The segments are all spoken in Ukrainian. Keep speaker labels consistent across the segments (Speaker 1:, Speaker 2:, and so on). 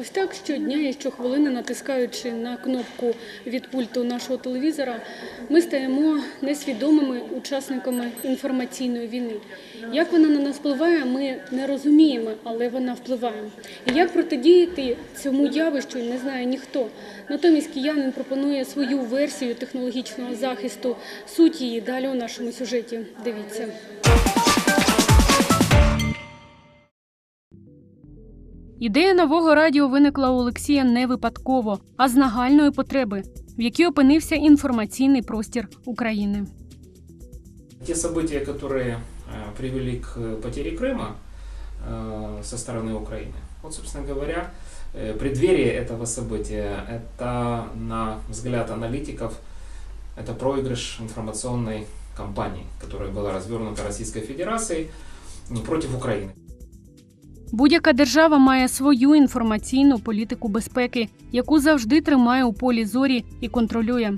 Speaker 1: Ось так щодня і щохвилини, натискаючи на кнопку від пульту нашого телевізора, ми стаємо несвідомими учасниками інформаційної війни. Як вона на нас впливає, ми не розуміємо, але вона впливає. І як протидіяти цьому явищу, не знає ніхто. Натомість киянин пропонує свою версію технологічного захисту. Суть її далі у нашому сюжеті. Дивіться. Ідея нового радіо виникла у Олексія не випадково, а з нагальної потреби, в якій опинився інформаційний простір України.
Speaker 2: Те события, которые э, привели к потере Крыма э, со стороны Украины, вот, собственно говоря, э, преддверие этого события, это, на взгляд аналитиков, это проигрыш информационной кампании, которая была развернута Российской Федерацией против Украины.
Speaker 1: Будь-яка держава має свою інформаційну політику безпеки, яку завжди тримає у полі зорі і контролює.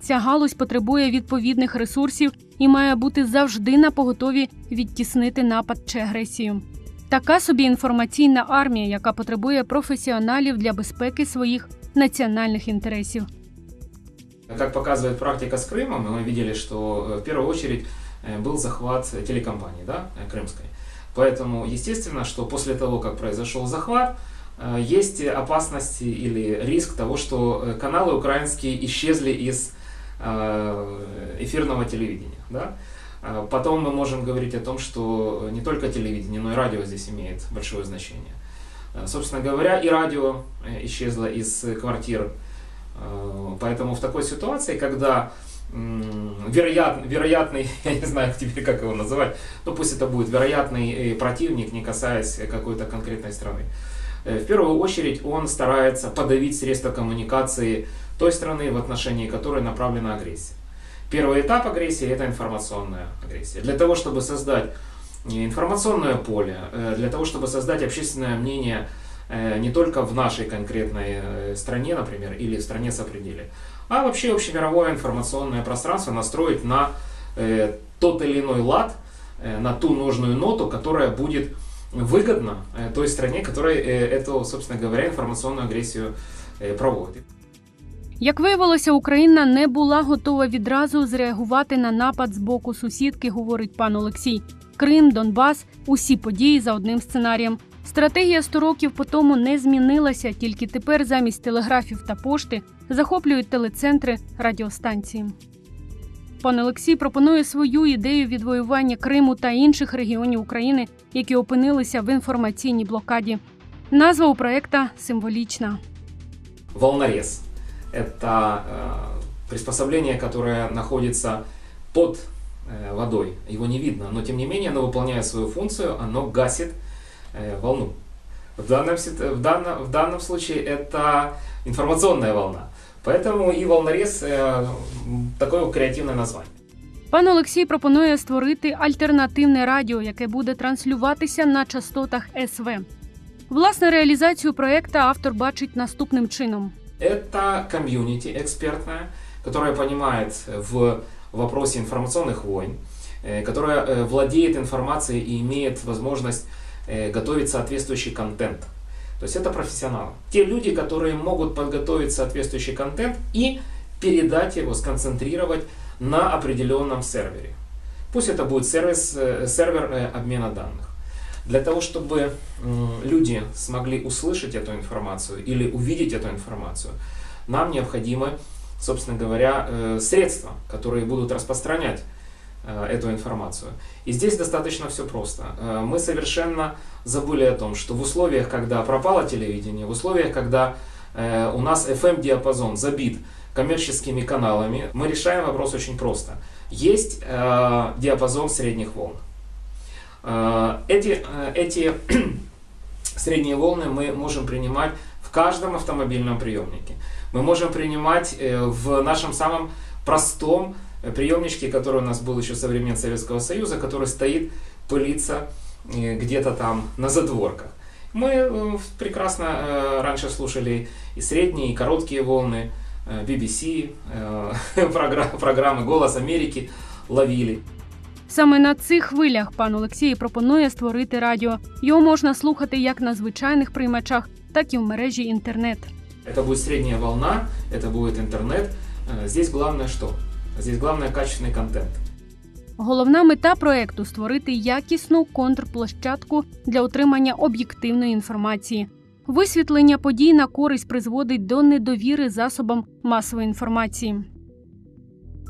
Speaker 1: Ця галузь потребує відповідних ресурсів і має бути завжди на поготові відтіснити напад чи агресію. Така собі інформаційна армія, яка потребує професіоналів для безпеки своїх національних інтересів.
Speaker 2: Как показывает практика с Крымом, мы видели, что э, в первую очередь э, был захват телекомпании да, э, крымской. Поэтому, естественно, что после того, как произошел захват, э, есть опасность или риск того, что э, каналы украинские исчезли из э, эфирного телевидения. Да? Потом мы можем говорить о том, что не только телевидение, но и радио здесь имеет большое значение. Собственно говоря, и радио исчезло из квартир. Поэтому в такой ситуации, когда м, вероятно, вероятный, я не знаю теперь, как его называть, но пусть это будет вероятный э, противник, не касаясь какой-то конкретной страны. Э, В первую очередь он старается подавить средства коммуникации той страны, в отношении которой направлена агрессия. Первый этап агрессии – это информационная агрессия. Для того, чтобы создать э, информационное поле, для того, чтобы создать общественное мнение не только в нашей конкретной э, стране, например, или в стране сопределье, а вообще общемировое информационное пространство настроить на э, тот или иной лад, э, на ту нужную ноту, которая будет выгодна э, той стране, которая э, эту, собственно говоря, информационную агрессию э, проводит.
Speaker 1: Як виявилося, Україна не була готова відразу зреагувати на напад з боку сусідки, говорить пан Олексій. Крим, Донбас, усі події за одним сценарієм. Стратегія 100 років по тому не змінилася, тільки тепер замість телеграфів та пошти захоплюють телецентри радіостанції. Пан Олексій пропонує свою ідею відвоювання Криму та інших регіонів України, які опинилися в інформаційній блокаді. Назва у проекта символічна.
Speaker 2: Волнорез – это э, приспособление, которое находится под э, водой. Его не видно, но тем не менее оно выполняет свою функцию, оно гасит э, волну. В данном, сит- в, данном, в данном случае это информационная волна. Поэтому и волнорез э, м, такое вот креативное название.
Speaker 1: Пан Олексій пропонує створити альтернативне радіо, яке буде транслюватися на частотах СВ. Власне реалізацію проекта автор бачить наступним чином.
Speaker 2: Это комьюнити экспертное, которое понимает в вопросе информационных войн, э, которое э, владеет информацией и имеет возможность э, готовить соответствующий контент. То есть это профессионалы. Те люди, которые могут подготовить соответствующий контент и передать его, сконцентрировать на определенном сервере. Пусть это будет сервис, э, сервер э, обмена данных. Для того, чтобы люди смогли услышать эту информацию или увидеть эту информацию, нам необходимы, собственно говоря, э, средства, которые будут распространять э, эту информацию. И здесь достаточно все просто. Э, Мы совершенно забыли о том, что в условиях, когда пропало телевидение, в условиях, когда э, у нас FM-диапазон забит коммерческими каналами, мы решаем вопрос очень просто. Есть э, диапазон средних волн. Э, Эти, э, эти средние волны мы можем принимать в каждом автомобильном приемнике. Мы можем принимать э, в нашем самом простом э, приемничке, который у нас был еще со времен Советского Союза, который стоит, пылится э, где-то там на задворках. Мы э, прекрасно э, раньше слушали и средние, и короткие волны, э, BBC, э, програ- программы «Голос Америки» ловили.
Speaker 1: Саме на цих хвилях пан Олексій пропонує створити радіо. Його можна слухати як на звичайних приймачах, так і в мережі інтернет.
Speaker 2: Это будет средняя волна, это будет интернет. Э, Здесь главное что? Здесь главное качественный контент.
Speaker 1: Головна мета проекту створити якісну контрплощадку для отримання об'єктивної інформації. Висвітлення подій на користь призводить до недовіри засобам масової інформації.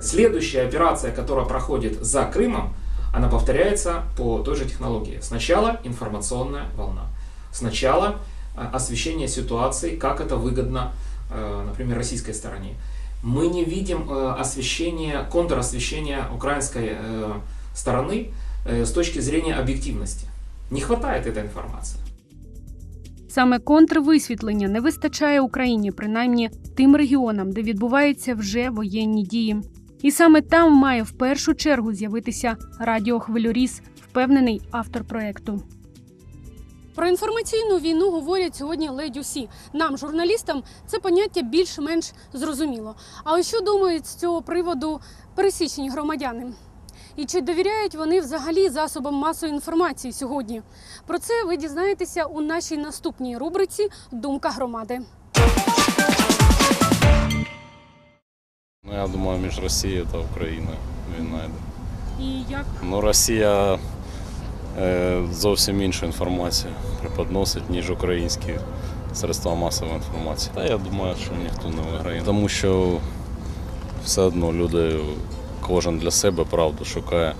Speaker 2: Следующая операция, которая проходит за Крымом, она повторяется по той же технологии. Сначала информационная волна. Сначала э, освещение ситуации, как это выгодно, э, например, российской стороне. Мы не видим э, освещения, контросвещения украинской э, стороны э, с точки зрения объективности. Не хватает этой информации.
Speaker 1: Саме контрвисвітлення не вистачає Україні, принаймні тим регіонам, де відбуваються вже воєнні дії. І саме там має в першу чергу з'явитися радіохвильоріз, впевнений автор проекту. Про інформаційну війну говорять сьогодні ледь усі. Нам, журналістам, це поняття більш-менш зрозуміло. Але що думають з цього приводу пересічні громадяни? І чи довіряють вони взагалі засобам масової інформації сьогодні? Про це ви дізнаєтеся у нашій наступній рубриці Думка громади.
Speaker 3: Ну, я думаю, між Росією та Україною війна йде.
Speaker 1: І як
Speaker 3: Ну, Росія зовсім іншу інформацію преподносить, ніж українські средства масової інформації. Та я думаю, що ніхто не виграє. Тому що все одно люди, кожен для себе правду шукає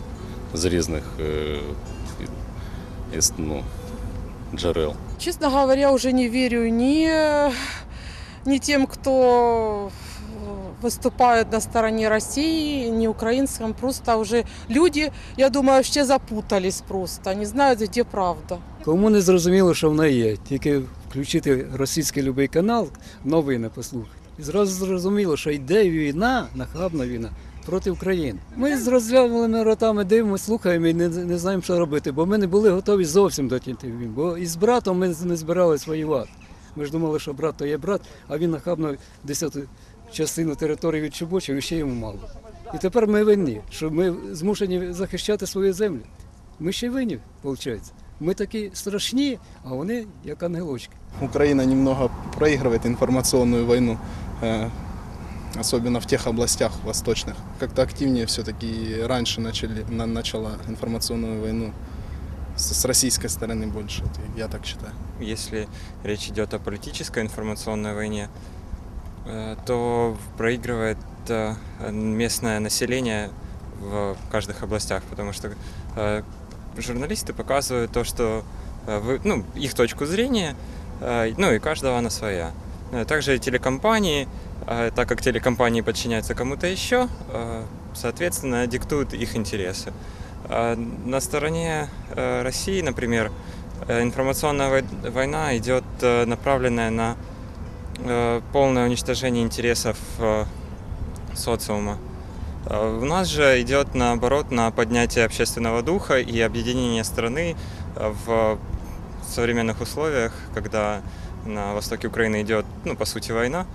Speaker 3: з різних е, ну, джерел.
Speaker 4: Честно говоря, уже не верю ни, ни тем, кто выступает на стороне России, ни украинцам. Просто уже люди, я думаю, вообще запутались просто, не знают, где правда.
Speaker 5: Кому не зрозуміло, що вона є. Тільки включити російський любий канал, новини послухати. І зразу зрозуміло, що йде війна, нахабна війна проти України. Ми з розглянутими ротами дивимося, слухаємо і не, не знаємо, що робити, бо ми не були готові зовсім до тієї. Бо із братом ми не збирались воювати. Ми ж думали, що брат то є брат, а він нахабно десяту частину території відчубочив і ще йому мало. І тепер ми винні, що ми змушені захищати свою землю. Ми ще й винні, виходить. Ми такі страшні, а вони як ангелочки.
Speaker 6: Украина немного проигрывает информационную войну, э, особенно в тех областях восточных. Как-то активнее все-таки раньше начали, на- начала информационную войну с, с российской стороны больше, вот я так считаю.
Speaker 7: Если речь идет о политической информационной войне, э, то проигрывает э, местное население в каждых областях, потому что э, журналисты показывают то, что э, вы- ну, их точку зрения, э, ну и каждого она своя. Э, Также телекомпании, э, так как телекомпании подчиняются кому-то еще, э, соответственно, диктуют их интересы. На стороне э, России, например, Э, Информационная вой- война идет э, направленная на э, полное уничтожение интересов э, социума. Э, У нас же идет наоборот на поднятие общественного духа и объединение страны э, в современных условиях, когда на востоке Украины идет, ну, по сути, война.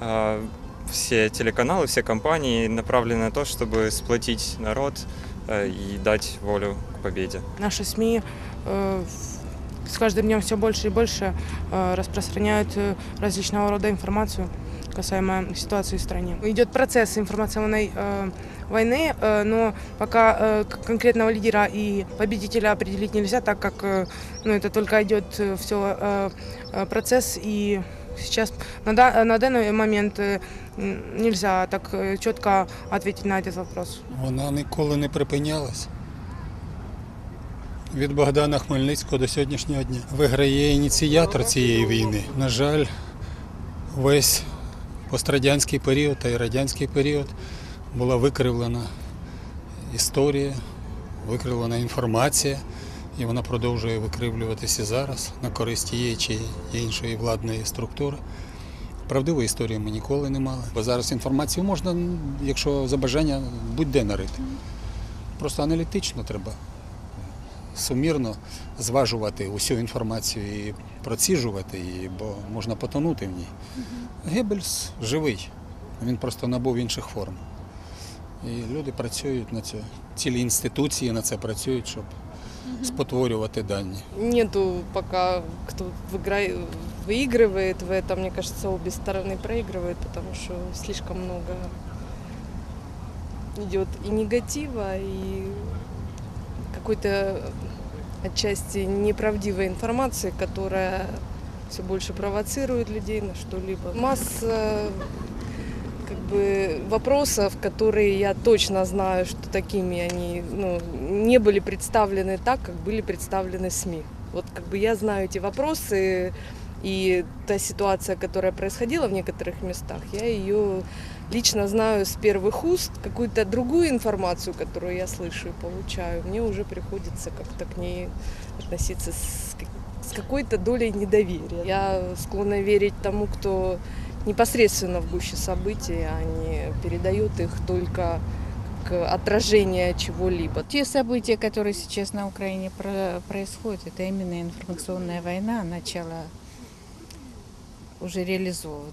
Speaker 7: э, Все телеканалы, все компании направлены на то, чтобы сплотить народ э, и дать волю к победе.
Speaker 4: Наши СМИ э, с каждым днем все больше и больше э, распространяют э, различного рода информацию касаемо ситуации в стране. Идет процесс информационной э, войны, э, но пока э, к- конкретного лидера и победителя определить нельзя, так как э, ну, это только идет все процесс и сейчас на, да- на данный момент э, м, нельзя так э, четко ответить на этот вопрос.
Speaker 8: Вона ніколи не припинялась. Від Богдана Хмельницького до сьогоднішнього дня виграє ініціатор цієї війни. На жаль, весь пострадянський період та й радянський період була викривлена історія, викривлена інформація, і вона продовжує викривлюватися зараз на користь тієї чи іншої владної структури. Правдивої історії ми ніколи не мали. Бо зараз інформацію можна, якщо за бажання, будь-де нарити. Просто аналітично треба сумірно зважувати усю інформацію і проціжувати її, бо можна потонути в ній. Геббельс живий, він просто набув інших форм. І люди працюють на це, цілі інституції на це працюють, щоб спотворювати дані.
Speaker 9: Нету пока кто выиграет,
Speaker 4: выигрывает в этом. Мне кажется, обе стороны проигрывают, потому что слишком много идет и негатива, и какой-то отчасти неправдивой информации, которая все больше провоцирует людей на что-либо. Масса как бы вопросов, которые я точно знаю, что такими они ну, не были представлены так, как были представлены СМИ. Вот как бы я знаю эти вопросы и та ситуация, которая происходила в некоторых местах, я ее лично знаю с первых уст. Какую-то другую информацию, которую я слышу и получаю, мне уже приходится как-то к ней относиться с, как- с какой-то долей недоверия. Я склонна верить тому, кто непосредственно в гуще событий, а не передает их только как отражение чего-либо.
Speaker 9: Те события, которые сейчас на Украине про- происходят, это именно информационная война, начала уже реализовываться.